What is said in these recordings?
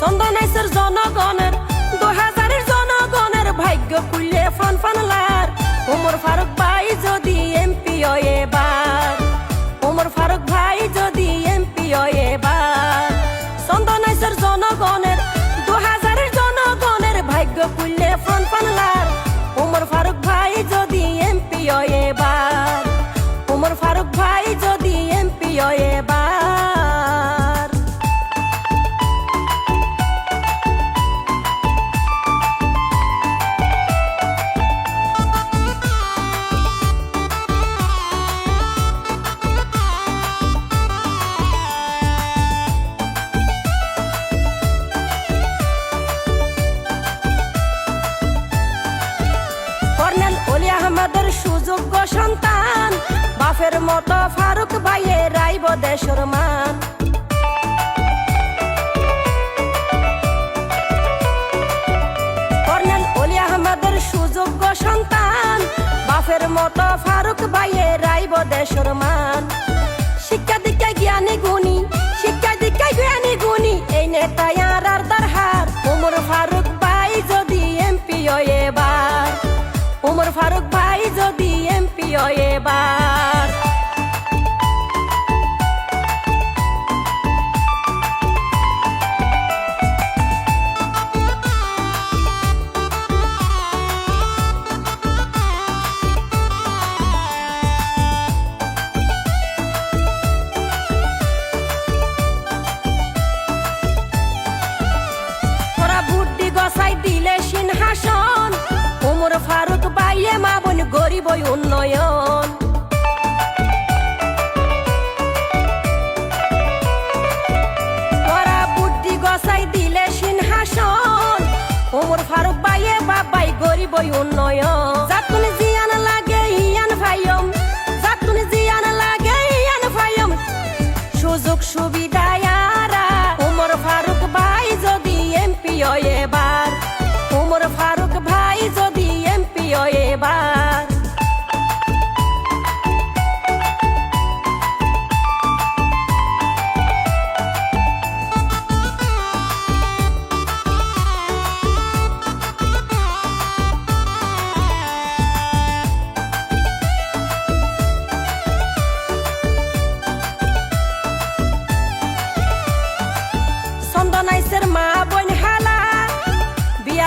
চন্দনাইসের জনগণের দু হাজারের জনগণের ভাগ্য খুললে ফান ফানলার ওমর ফারুক সুযোগ্য সন্তান। বাফের মতো ফারুক ভাইয়ে রাইব দেশর মান। সুযোগ্য সন্তান। বাফের মতো ফারুক ভাইয়ে রাইব দেশর মান। সিংহাসন উমর ফারুক বাইয়ে মা বোন গরিব উন্নয়ন। ফারুক বাইয়ে বাবাই গরিব উন্নয়ন। উমর ফারুক ভাই যদি এমপি হয় এবার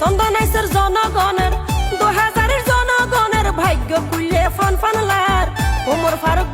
চন্দনাইশের জনগণের দু হাজারের জনগণের ভাগ্য খুললে ফান ফানলার ওমর ফারুক